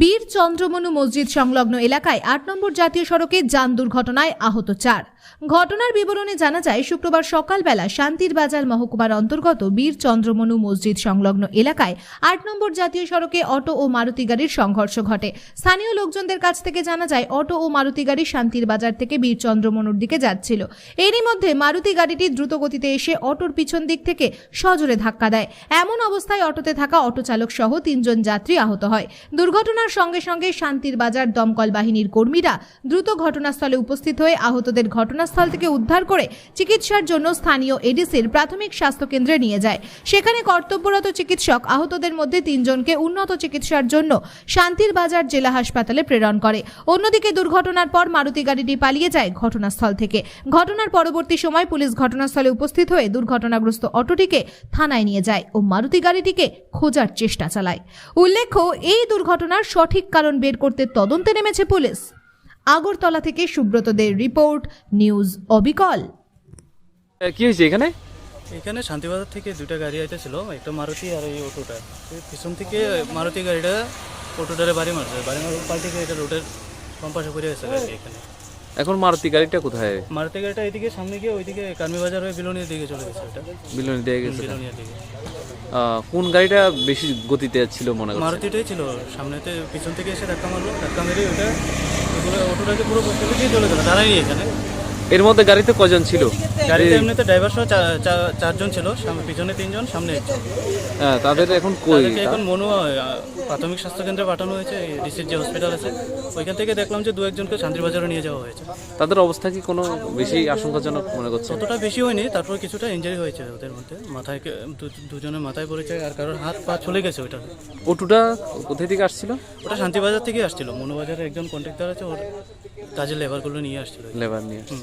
বীর চন্দ্রমনু মসজিদ সংলগ্ন এলাকায় আট নম্বর জাতীয় সড়কে যান দুর্ঘটনায় আহত চার। ঘটনার বিবরণে জানা যায়, শুক্রবার সকালবেলা শান্তির বাজার মহকুমার অন্তর্গত বীর চন্দ্রমনু মসজিদ সংলগ্ন এলাকায় আট নম্বর জাতীয় সড়কে অটো ও মারুতি গাড়ির সংঘর্ষ ঘটে। স্থানীয় লোকজনদের কাছ থেকে জানা যায়, অটো ও মারুতি গাড়ি শান্তির বাজার থেকে বীর চন্দ্রমনুর দিকে যাচ্ছিল। এরই মধ্যে মারুতি গাড়িটি দ্রুত গতিতে এসে অটোর পিছন দিক থেকে সজোরে ধাক্কা দেয়। এমন অবস্থায় অটোতে থাকা অটো চালক সহ তিনজন যাত্রী আহত হয়। দুর্ঘটনার সঙ্গে সঙ্গে শান্তির বাজার দমকল বাহিনীর কর্মীরা দ্রুত ঘটনাস্থলে উপস্থিত হয়ে আহতদের ঘটনাস্থল থেকে উদ্ধার করে চিকিৎসার জন্য স্থানীয় এডিসির প্রাথমিক স্বাস্থ্য কেন্দ্রে নিয়ে যায়। সেখানে কর্তব্যরত চিকিৎসক আহতদের মধ্যে তিনজনকে উন্নত চিকিৎসার জন্য শান্তির বাজার জেলা হাসপাতালে প্রেরণ করে। অন্যদিকে দুর্ঘটনার পর মারুতি গাড়িটি পালিয়ে যায় ঘটনাস্থল থেকে। ঘটনার পরবর্তী সময় পুলিশ ঘটনাস্থলে উপস্থিত হয়ে দুর্ঘটনাগ্রস্ত অটোটিকে থানায় নিয়ে যায় ও মারুতি গাড়িটিকে খোঁজার চেষ্টা চালায়। উল্লেখ্য, এই দুর্ঘটনার সঠিক কারণ বের করতে তদন্তে নেমেছে পুলিশ। আগরতলা থেকে সুব্রতদের রিপোর্ট নিউজ অবিকল। কি হয়েছে এখানে? এখানে শান্তিবাজার থেকে দুটা গাড়ি আইতেছিল একটা মারুতি আর এই অটোটা। পিছন থেকে মারুতি গাড়িটা অটোটারে বাড়ি মারছে বাড়ি মারার পাল্টি গাড়িটা এটা রোডের কম্পাসে পড়ে গেছে গাড়ি এখানে। এখন মারুতি গাড়িটা কোথায়? মারুতি গাড়িটা এদিকে সামনে গিয়ে ওইদিকে কার্মি বাজার হয়ে বিলোনিয়ার দিকে চলে গেছে এটা গেছে বিলোনিয়ার দিকে। গেছে কোন গাড়িটা বেশি গতিতে ছিল মনে হয় মারুতিটাই ছিল সামনেতে পিছন থেকে এসে ধাক্কা মারলো ধাক্কা মেরে ওটা অটোটাকে পুরো ফেলে দিয়ে চলে গেল দাঁড়ায়নি এখানে এর মধ্যে গাড়িতে কজন ছিল? গাড়িতে এমনিতে ড্রাইভার সহ চারজন ছিল পিছনে তিনজন সামনে একজন। হ্যাঁ, তাদের এখন কই? এখন মনু প্রাথমিক স্বাস্থ্য কেন্দ্রে পাঠানো হয়েছে ডিসির যে হসপিটাল আছে। ওইখান থেকে দেখলাম যে দু একজনকে শান্তিবাজারে নিয়ে যাওয়া হয়েছে। তাদের অবস্থা কি কোনো বেশি আশঙ্কাজনক মনে করছে ততটা বেশি হয়নি তারপর কিছুটা ইঞ্জারি হয়েছে ওদের মধ্যে। মাথায় দুজনের মাথায় পড়েছে আর কারোর হাত পা চলে গেছে ওইটা। অটুটা কোথায় থেকে আসছিল? ওটা শান্তিবাজার থেকে আসছিল। মনুবাজারে একজন কন্ট্রাক্টর আছে ওর কাজের লেবারগুলো নিয়ে আসছিল। লেবার নিয়ে হুম।